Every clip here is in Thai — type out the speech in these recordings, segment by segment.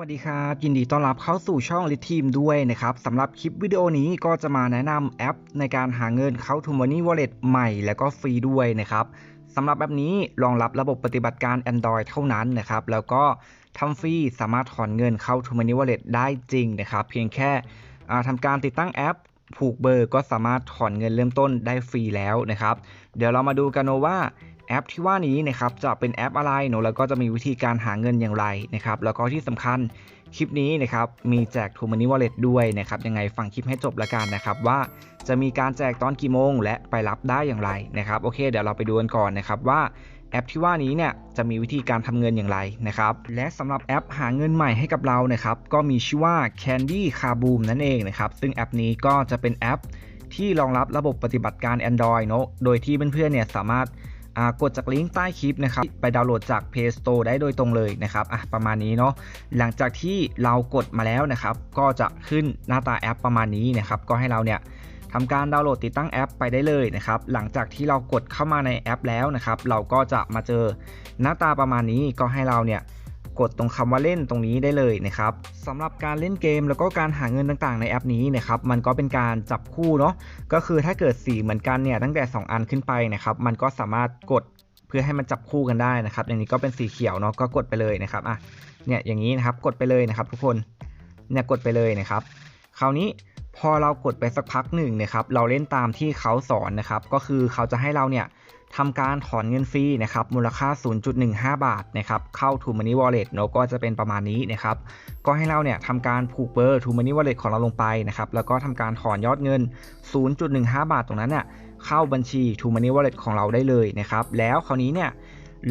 สวัสดีครับ ยินดีต้อนรับเข้าสู่ช่อง l i t ทีมด้วยนะครับสำหรับคลิปวิดีโอนี้ก็จะมาแนะนำแอปในการหาเงินเข้า t o Money Wallet ใหม่แล้วก็ฟรีด้วยนะครับสำหรับแอปนี้รองรับระบบปฏิบัติการ Android เท่านั้นนะครับ แล้วก็ทำฟรีสามารถถอนเงินเข้า t o Money Wallet ได้จริงนะครับ เพียงแค่อ่าทำการติดตั้งแอปผูกเบอร์ก็สามารถถอนเงินเริ่มต้นได้ฟรีแล้วนะครับ เดี๋ยวเรามาดูกันว่า แอปที่ว่านี้นะครับจะเป็นแอปอะไรเนอะแล้วก็จะมีวิธีการหาเงินอย่างไรนะครับแล้วก็ที่สำคัญคลิปนี้นะครับมีแจก t ูมันนี่วอลเล็ตด้วยนะครับยังไงฟังคลิปให้จบละกันนะครับว่าจะมีการแจกตอนกี่โมง และไปรับได้อย่างไรนะครับโอเค เดี๋ยวเราไปดูกันก่อนนะครับว่าแอปที่ว่านี้เนี่ยจะมีวิธีการทำเงินอย่างไรนะครับและสำหรับแอปหาเงินใหม่ให้กับเรานะครับก็มีชื่อว่า Candy c a r Boom นั่นเองนะครับซึ่งแอปนี้ก็จะเป็นแอปที่รองรับระบบปฏิบัติการ Android เนอะโดยที่เพื่อนๆเนี่ยสามารถ กดจากลิงก์ใต้คลิปนะครับไปดาวน์โหลดจาก Play Store ได้โดยตรงเลยนะครับอะประมาณนี้เนาะหลังจากที่เรากดมาแล้วนะครับ ก็จะขึ้นหน้าตาแอปประมาณนี้นะครับก็ให้เราเนี่ยทำการดาวน์โหลดติดตั้งแอปไปได้เลยนะครับ หลังจากที่เรากดเข้ามาในแอปแล้วนะครับ เราก็จะมาเจอหน้าตาประมาณนี้ก็ให้เราเนี่ย กดตรงคำว่าเล่นตรงนี้ได้เลยนะครับสำหรับการเล่นเกมแล้วก็การหาเงินต่างๆ ในแอปนี้นะครับมันก็เป็นการจับคู่เนาะก็คือถ้าเกิดสีเหมือนกันเนี่ยตั้งแต่ 2 อันขึ้นไปนะครับมันก็สามารถกดเพื่อให้มันจับคู่กันได้นะครับ อย่างนี้ก็เป็นสีเขียวเนาะก็กดไปเลยนะครับอะเนี่ยอย่างนี้นะครับกดไปเลยนะครับ ทุกคนเนี่ยกดไปเลยนะครับ คราวนี้พอเรากดไปสักพักหนึ่งนะครับ เราเล่นตามที่เขาสอนนะครับ ก็คือเขาจะให้เราเนี่ย ทำการถอนเงินฟรีนะครับมูลค่า 0.15 บาทนะครับเข้า To Money Wallet เนอะก็จะเป็นประมาณนี้นะครับก็ให้เราเนี่ยทำการผูกเบอร์ To Money Wallet ของเราลงไปนะครับแล้วก็ทำการถอนยอดเงิน 0.15 บาทตรงนั้นเนี่ยเข้าบัญชี To Money Wallet ของเราได้เลยนะครับแล้วคราวนี้เนี่ย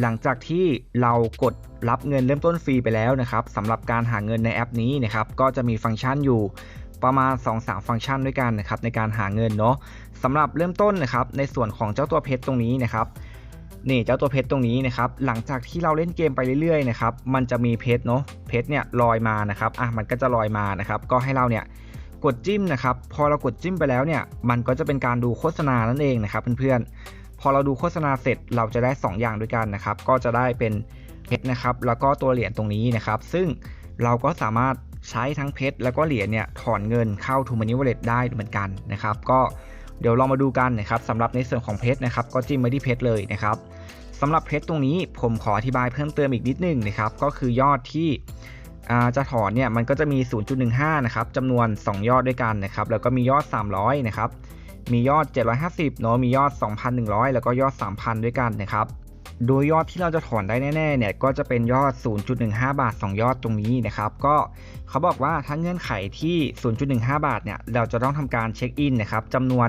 หลังจากที่เรากดรับเงินเริ่มต้นฟรีไปแล้วนะครับสำหรับการหาเงินในแอปนี้นะครับก็จะมีฟังก์ชันอยู่ ประมาณ 2-3 ฟังก์ชันด้วยกันนะครับในการหาเงินเนาะสำหรับเริ่มต้นนะครับในส่วนของเจ้าตัวเพชรตรงนี้นะครับนี่เจ้าตัวเพชรตรงนี้นะครับหลังจากที่เราเล่นเกมไปเรื่อยๆนะครับมันจะมีเพชรเนาะเพชรเนี่ยลอยมานะครับอะมันก็จะลอยมานะครับก็ให้เราเนี่ยกดจิ้มนะครับพอเรากดจิ้มไปแล้วเนี่ยมันก็จะเป็นการดูโฆษณานั่นเองนะครับเพื่อนๆพอเราดูโฆษณาเสร็จเราจะได้ 2 อย่างด้วยกันนะครับก็จะได้เป็นเพชรนะครับแล้วก็ตัวเหรียญตรงนี้นะครับซึ่งเราก็สามารถ ใช้ทั้งเพชรแล้วก็เหรียญเนี่ยถอนเงินเข้า To Money Wallet ได้เหมือนกันนะครับ ก็เดี๋ยวเรามาดูกันนะครับสำหรับในส่วนของเพชรนะครับ ก็จิ้มไปที่เพชรเลยนะครับสำหรับเพชรตรงนี้ผมขออธิบายเพิ่มเติมอีกนิดนึงนะครับ ก็คือยอดที่จะถอนเนี่ยมันก็จะมี 0.15 นะครับจำนวน 2 ยอดด้วยกันนะครับ แล้วก็มียอด 300 นะครับ มียอด 750เนาะมียอด 2,100 แล้วก็ยอด 3,000 ด้วยกันนะครับ โดยยอดที่เราจะถอนได้แน่ๆเนี่ยก็จะเป็นยอด 0.15 บาท 2 ยอดตรงนี้นะครับก็เขาบอกว่าถ้าเงื่อนไขที่ 0.15 บาทเนี่ยเราจะต้องทำการเช็คอินนะครับจำนวน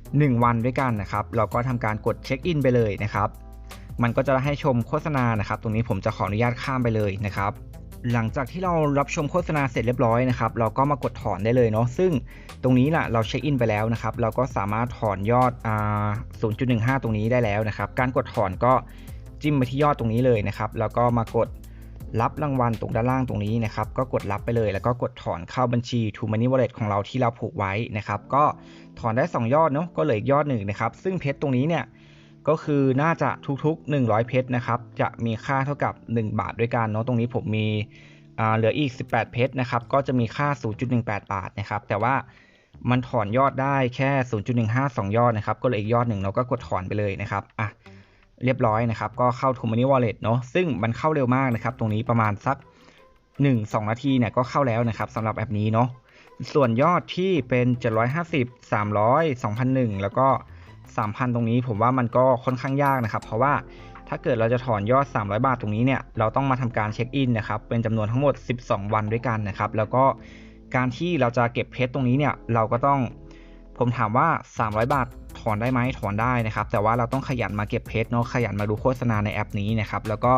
1 วันด้วยกันนะครับเราก็ทำการกดเช็คอินไปเลยนะครับ มันก็จะให้ชมโฆษณานะครับ ตรงนี้ผมจะขออนุญาตข้ามไปเลยนะครับ หลังจากที่เรารับชมโฆษณาเสร็จเรียบร้อยนะครับเราก็มากดถอนได้เลยเนาะซึ่งตรงนี้แหละเราเช็คอินไปแล้วนะครับเราก็สามารถถอนยอดอ่า0.15 ตรงนี้ได้แล้วนะครับ การกดถอนก็จิ้มไปที่ยอดตรงนี้เลยนะครับแล้วก็มากดรับรางวัลตรงด้านล่างตรงนี้นะครับ ก็กดรับไปเลย แล้วก็กดถอนเข้าบัญชี To Money Wallet ของเราที่เราผูกไว้นะครับ ก็ถอนได้ 2 ยอดเนาะก็เหลืออีกยอดหนึ่งนะครับ ซึ่งเพชรตรงนี้เนี่ย ก็คือน่าจะทุกๆ 100 เพชรนะครับ จะมีค่าเท่ากับ 1 บาทด้วยกันเนาะตรงนี้ผมมีเหลืออีก 18 เพชรนะครับ ก็จะมีค่า 0.18 บาทนะครับ แต่ว่ามันถอนยอดได้แค่ 0.15 2 ยอดนะครับ ก็เลืออีกยอดหนึ่งเราก็กดถอนไปเลยนะครับ อะ เรียบร้อยนะครับ ก็เข้า To Money Wallet เนาะ ซึ่งมันเข้าเร็วมากนะครับ ตรงนี้ประมาณสัก 1-2 นาทีเนี่ยก็เข้าแล้วนะครับสำหรับแอปนี้เนาะ ส่วนยอดที่เป็น 750 300 2,001 แล้วก็ 3,000 ตรงนี้ ผมว่ามันก็ค่อนข้างยากนะครับ เพราะว่าถ้าเกิดเราจะถอนยอด 300 บาทตรงนี้เนี่ยเราต้องมาทำการเช็คอินนะครับเป็นจำนวนทั้งหมด 12 วันด้วยกันนะครับแล้วก็การที่เราจะเก็บเพชรตรงนี้เนี่ยเราก็ต้องผมถามว่า 300 บาทถอนได้ไหมถอนได้นะครับ แต่ว่าเราต้องขยันมาเก็บเพชรเนาะขยันมาดูโฆษณาในแอปนี้นะครับแล้วก็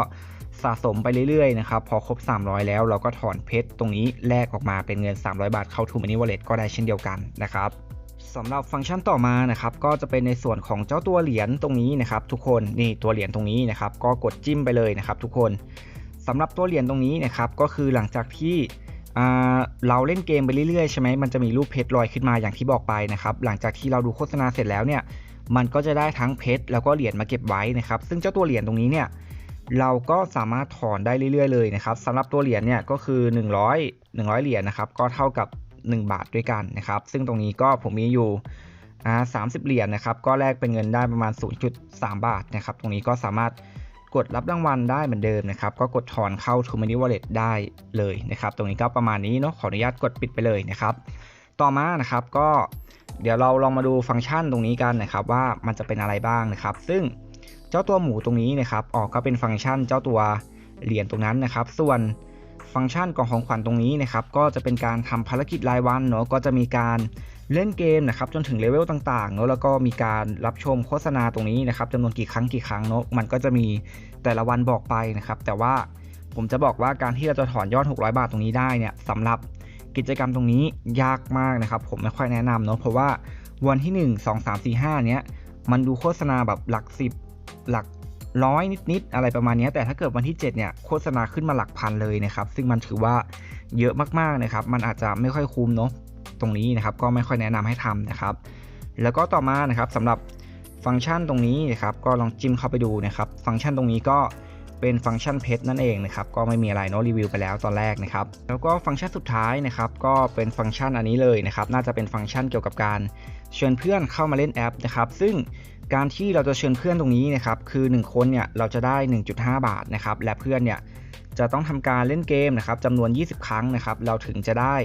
สะสมไปเรื่อยๆนะครับพอครบ 300 แล้วเราก็ถอนเพชรตรงนี้แลกออกมาเป็นเงิน 300 บาทเข้า To Money Wallet ก็ได้เช่นเดียวกันนะครับ สำหรับฟังก์ชันต่อมานะครับก็จะเป็นในส่วนของเจ้าตัวเหรียญตรงนี้นะครับทุกคนนี่ตัวเหรียญตรงนี้นะครับก็กดจิ้มไปเลยนะครับทุกคนสำหรับตัวเหรียญตรงนี้นะครับก็คือหลังจากที่เราเล่นเกมไปเรื่อยๆใช่ไหมมันจะมีรูปเพชรลอยขึ้นมาอย่างที่บอกไปนะครับหลังจากที่เราดูโฆษณาเสร็จแล้วเนี่ยมันก็จะได้ทั้งเพชรแล้วก็เหรียญมาเก็บไว้นะครับซึ่งเจ้าตัวเหรียญตรงนี้เนี่ยเราก็สามารถถอนได้เรื่อยๆเลยนะครับสำหรับตัวเหรียญเนี่ยก็คือ 100 100 เหรียญนะครับก็เท่ากับ 1 บาทด้วยกันนะครับ ซึ่งตรงนี้ก็ผมมีอยู่อ่า30เหรียญนะครับ ก็แลกเป็นเงินได้ประมาณ 0.3 บาทนะครับ ตรงนี้ก็สามารถกดรับรางวัลได้เหมือนเดิมนะครับ ก็กดถอนเข้า t o m o n e y Wallet ได้เลยนะครับ ตรงนี้ก็ประมาณนี้เนาะ ขออนุญาตกดปิดไปเลยนะครับ ต่อมานะครับก็เดี๋ยวเราลองมาดูฟังก์ชันตรงนี้กันนะครับ ว่ามันจะเป็นอะไรบ้างนะครับ ซึ่งเจ้าตัวหมูตรงนี้นะครับ ออกก็เป็นฟังก์ชันเจ้าตัวเหรียญตรงนั้นนะครับ ส่วน ฟังก์ชันกล่องของขวัญตรงนี้นะครับก็จะเป็นการทำภารกิจรายวันเนาะก็จะมีการเล่นเกมนะครับจนถึงเลเวลต่างๆเนาะแล้วก็มีการรับชมโฆษณาตรงนี้นะครับจำนวนกี่ครั้งกี่ครั้งเนาะมันก็จะมีแต่ละวันบอกไปนะครับ แต่ว่าผมจะบอกว่าการที่เราจะถอนยอด 600 บาทตรงนี้ได้เนี่ยสำหรับกิจกรรมตรงนี้ยากมากนะครับ ผมไม่ค่อยแนะนำเนาะเพราะว่าวันที่ 1 2 3 4 5เนี้ยมันดูโฆษณาแบบหลัก 10 หลัก ร้อยนิดๆอะไรประมาณนี้แต่ถ้าเกิดวันที่ 7 เนี่ยโฆษณาขึ้นมาหลักพันเลยนะครับ ซึ่งมันถือว่าเยอะมากๆนะครับ มันอาจจะไม่ค่อยคุ้มเนาะตรงนี้นะครับ ก็ไม่ค่อยแนะนำให้ทำนะครับ แล้วก็ต่อมานะครับสำหรับฟังก์ชันตรงนี้นะครับก็ลองจิ้มเข้าไปดูนะครับ ฟังก์ชันตรงนี้ก็เป็นฟังก์ชันเพชรนั่นเองนะครับ ก็ไม่มีอะไรเนาะรีวิวไปแล้วตอนแรกนะครับ แล้วก็ฟังก์ชันสุดท้ายนะครับ ก็เป็นฟังก์ชันอันนี้เลยนะครับ น่าจะเป็นฟังก์ชันเกี่ยวกับการเชิญเพื่อนเข้ามาเล่นแอปนะครับ ซึ่ง การที่เราจะเชิญเพื่อนตรงนี้นะครับคือ 1 คนเนี่ยเราจะได้ 1.5 บาทนะครับและเพื่อนเนี่ยจะต้องทำการเล่นเกมนะครับจำนวน 20 ครั้งนะครับเราถึงจะได้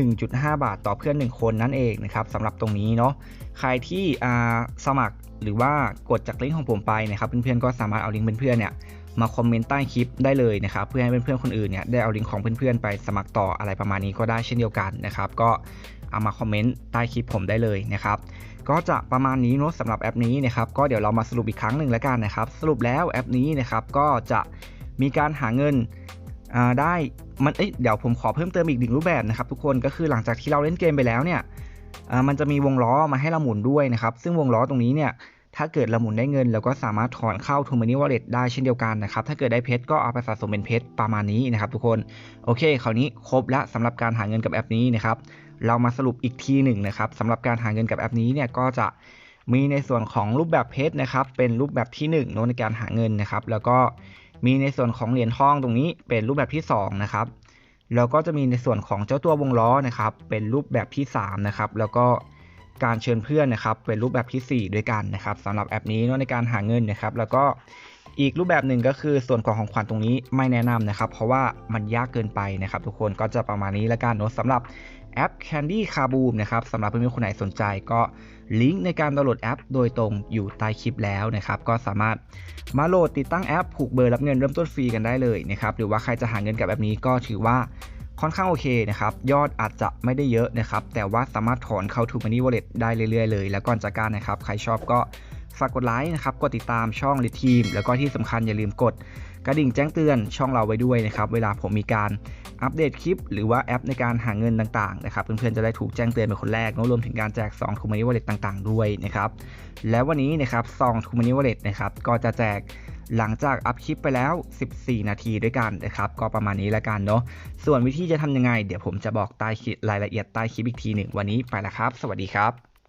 1.5 บาทต่อเพื่อน 1 คนนั่นเองนะครับสำหรับตรงนี้เนาะใครที่สมัครหรือว่ากดจากลิงก์ของผมไปนะครับเพื่อนๆก็สามารถเอาลิงก์เพื่อนๆเนี่ย มาคอมเมนต์ใต้คลิปได้เลยนะครับเพื่อให้เพื่อนๆคนอื่นเนี่ยได้เอาลิงก์ของเพื่อนๆไปสมัครต่ออะไรประมาณนี้ก็ได้เช่นเดียวกันนะครับก็เอามาคอมเมนต์ใต้คลิปผมได้เลยนะครับก็จะประมาณนี้เนาะสำหรับแอปนี้นะครับก็เดี๋ยวเรามาสรุปอีกครั้งหนึ่งแล้วกันนะครับสรุปแล้วแอปนี้นะครับก็จะมีการหาเงินได้มันเอ้ยเดี๋ยวผมขอเพิ่มเติมอีกหนึ่งรูปแบบนะครับทุกคนก็คือหลังจากที่เราเล่นเกมไปแล้วเนี่ยมันจะมีวงล้อมาให้เราหมุนด้วยนะครับ ซึ่งวงล้อตรงนี้เนี่ย ถ้าเกิดเราหมุนได้เงินเราก็สามารถถอนเข้า t o m o n e y Wallet ได้เช่นเดียวกันนะครับ ถ้าเกิดได้เพชรก็เอาไปสะสมเป็นเพชรประมาณนี้นะครับทุกคน โอเคคราวนี้ครบแล้วสำหรับการหาเงินกับแอปนี้นะครับ เรามาสรุปอีกทีหนึ่งนะครับสำหรับการหาเงินกับแอปนี้เนี่ยก็จะมีในส่วนของรูปแบบเพชรนะครับ เป็นรูปแบบที่1โน้ในการหาเงินนะครับ แล้วก็มีในส่วนของเหรียญทองตรงนี้เป็นรูปแบบที่2นะครับแล้วก็จะมีในส่วนของเจ้าตัววงล้อนะครับ เป็นรูปแบบที่3นะครับแล้วก็ การเชิญเพื่อนนะครับเป็นรูปแบบที่ 4 ด้วยกันนะครับสำหรับแอปนี้เนาะในการหาเงินนะครับ แล้วก็อีกรูปแบบหนึ่งก็คือส่วนของของขวัญตรงนี้ไม่แนะนำนะครับ เพราะว่ามันยากเกินไปนะครับ ทุกคนก็จะประมาณนี้แล้วกันเนาะสำหรับแอป Candy c a r b o o m นะครับสำหรับเพื่อนๆคนไหนสนใจก็ลิงก์ในการดาวน์โหลดแอปโดยตรงอยู่ใต้คลิปแล้วนะครับ ก็สามารถมาโหลดติดตั้งแอปผูกเบอร์รับเงินเริ่มต้นฟรีกันได้เลยนะครับ หรือว่าใครจะหาเงินกับแบบนี้ก็ถือว่า ค่อนข้างโอเคนะครับ ยอดอาจจะไม่ได้เยอะนะครับ แต่ว่าสามารถถอนเข้า t ูมันนี่วอลเล็ตได้เรื่อยๆเลย แล้วก่อนจากการนะครับ ใครชอบก็ฝากกดไลค์นะครับ กดติดตามช่องลิทีม แล้วก็ที่สำคัญอย่าลืมกด กระดิ่งแจ้งเตือนช่องเราไว้ด้วยนะครับเวลาผมมีการอัปเดตคลิป หรือว่าแอปในการหาเงินต่างๆนะครับเพื่อนๆจะได้ถูกแจ้งเตือนเป็นคนแรกรวมถึงการแจกซองทูมันนี่วอลเล็ตต่างๆ ด้วยนะครับแล้ววันนี้นะครับซองทูมันนี่วอลเล็ตนะครับก็จะแจกหลังจากอัพคลิปไปแล้ว 14 นาทีด้วยกันนะครับ ก็ประมาณนี้แล้วกันเนาะ ส่วนวิธีจะทำยังไง เดี๋ยวผมจะบอกใต้คลิปรายละเอียดใต้คลิปอีกทีหนึ่ง วันนี้ไปล้วครับ สวัสดีครับ